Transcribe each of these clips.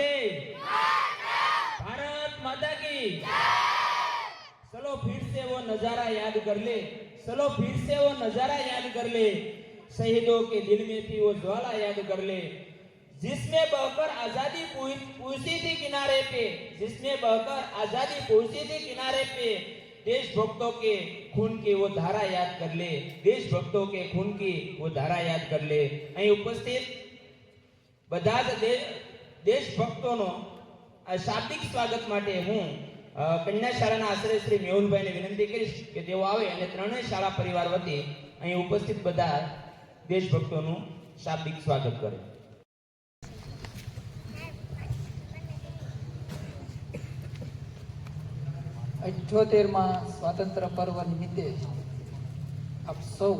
वंदे भारत माता की चलो फिर से वो नजारा याद कर ले चलो फिर से वो नजारा याद कर ले शहीदों के दिल में थी वो ज्वाला याद कर ले जिसमें बहकर आजादी पूई- पूछी थी किनारे पे जिसमें बहकर आजादी पूछी थी किनारे पे देशभक्तों के खून की वो धारा याद कर ले देशभक्तों के खून की वो धारा याद कर ले અહીં ઉપસ્થિત બધા જ દે- દેશભક્તોનો શાબ્દિક સ્વાગત માટે હું કન્યા શાળાના આશ્રય શ્રી મેહુલભાઈને વિનંતી કરીશ કે તેઓ આવે અને ત્રણેય શાળા પરિવાર વતી અહીં ઉપસ્થિત બધા દેશભક્તોનું શાબ્દિક સ્વાગત કરે. અઠ્યોતેરમાં સ્વાતંત્ર્ય પર્વ નિમિત્તે આપ સૌ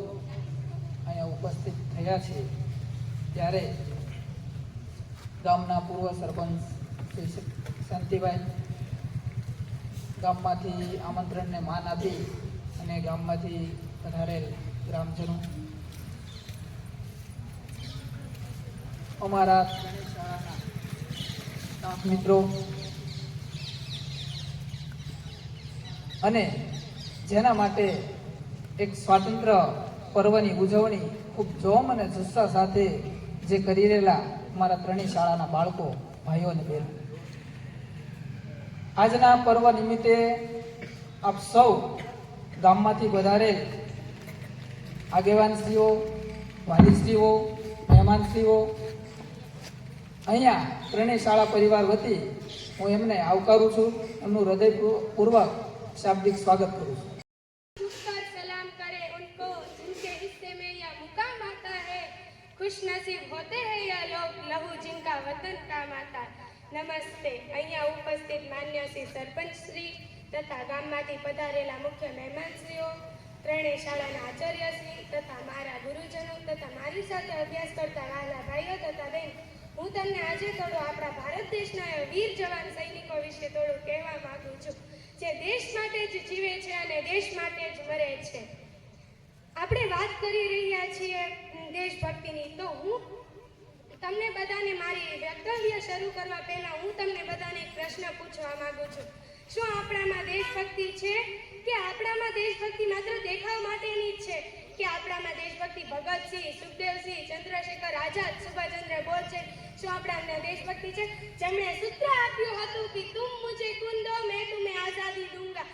અહીંયા ઉપસ્થિત થયા છે. ત્યારે ગામના પૂર્વ સરપંચ શ્રી શાંતિભાઈ ગામમાંથી આમંત્રણને માન આપી અને ગામમાંથી પધારેલ ગ્રામજનો અમારા શાળાના મિત્રો અને જેના માટે એક સ્વાતંત્ર પર્વની ઉજવણી ખૂબ જોમ અને જુસ્સા સાથે જે કરી રહેલા અમારા ત્રણેય શાળાના બાળકો, ભાઈઓ અને બહેનો. આજના પર્વ નિમિત્તે આપ સૌ ગામમાંથી વધારે આગેવાનશ્રીઓ, વાલીશ્રીઓ, મહેમાનશ્રીઓ, અહીંયા ત્રણેય શાળા પરિવાર વતી હું એમને આવકારું છું. એમનું હૃદયપૂર્વક શાબ્દિક સ્વાગત કરું છું. खुश नसीब होते हैं यह लोग लहू जिनका वतन काम आता નમસ્તે અહીંયા ઉપસ્થિત માન્ય શ્રી સરપંચ શ્રી તથા ગામમાંથી પધારેલા મુખ્ય મહેમાનશ્રીઓ ત્રણેય શાળાના આચાર્યશ્રી તથા મારા ગુરુજનો તથા મારી સાથે અભ્યાસ કરતા વહાલા ભાઈઓ તથા બેન હું તમને આજે થોડું આપણા ભારત દેશના એ વીર જવાન સૈનિકો વિશે થોડું કહેવા માંગુ છું જે દેશ માટે જ જીવે છે અને દેશ માટે જ મરે છે આપણે વાત કરી રહ્યા છીએ ઉમ, દેશભક્તિની તો હું તમને બધાને મારી વક્તવ્ય શરૂ કરવા પહેલાં હું તમને બધાને પ્રશ્ન પૂછવા માંગુ છું. શું આપણામાં દેશભક્તિ છે? કે આપણામાં દેશભક્તિ માત્ર દેખાવ માટેની જ છે? કે આપણામાં દેશભક્તિ ભગતસિંહ, સુખદેવસિંહ, ચંદ્રશેખર આઝાદ, સુભાષચંદ્ર બોઝ છે? શું આપણામાં દેશભક્તિ છે? જેમણે સૂત્ર આપ્યું હતું કે તું મુજે કુંદો, મેં તુમે આઝાદી દુંગા.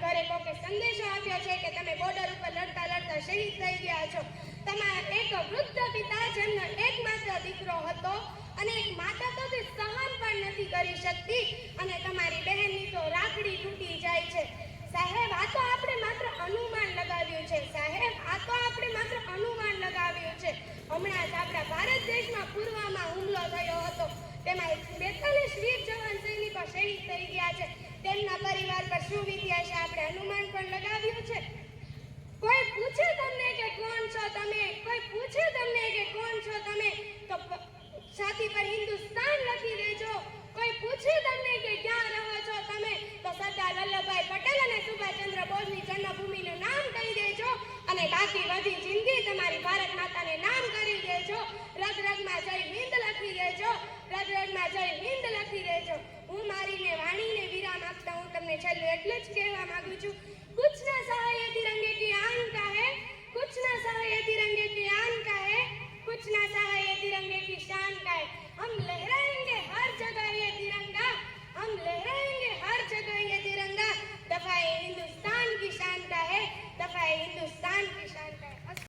ઘરે કોકે સંદેશો આપ્યો છે કે તમે બોર્ડર ઉપર લડતા લડતા શહીદ થઈ ગયા છો. તમારા એક વૃદ્ધ પિતા જેમનો એકમાત્ર દીકરો હતો અને એક માતા તો તે સહન પણ નથી કરી શકતી અને તમારી બહેનની તો રાખડી તૂટી જાય છે. સાહેબ, આ તો આપણે માત્ર અનુમાન લગાવ્યું છે સાહેબ આ તો આપણે માત્ર અનુમાન લગાવ્યું છે હમણાં જ આપણા ભારત દેશમાં પુલવામા હુમલો થયો હતો તેમાં બેતાલીસ વીર જવાન સૈનિકો શહીદ થઈ ગયા છે તેમના પરિવાર પર શું વીત્યા છે આપણે અનુમાન પણ લગાવ્યું છે કોઈ પૂછે તમને કે કોણ છો તમે કોઈ પૂછે તમને કે કોણ છો તમે તો પ- છાતી પર હિન્દુસ્તાન લખી દેજો કોઈ પૂછે તમને કે ક્યાં રહો છો તમે તો સરદાર વલ્લભભાઈ પટેલ અને સુભાષચંદ્ર બોઝની જન્મભૂમિનું નામ કહી દેજો અને બાકી બધી જિંદગી તમારી ભારત માતાને નામ કરી દેજો રગ રગમાં જય હિન્દ લખી દેજો રગ રગમાં જય હિન્દ લખી દેજો હું મારીને વાણીને વિરામ આપતા હું તમને છેલ્લું એટલે જ કહેવા માંગુ છું કુછ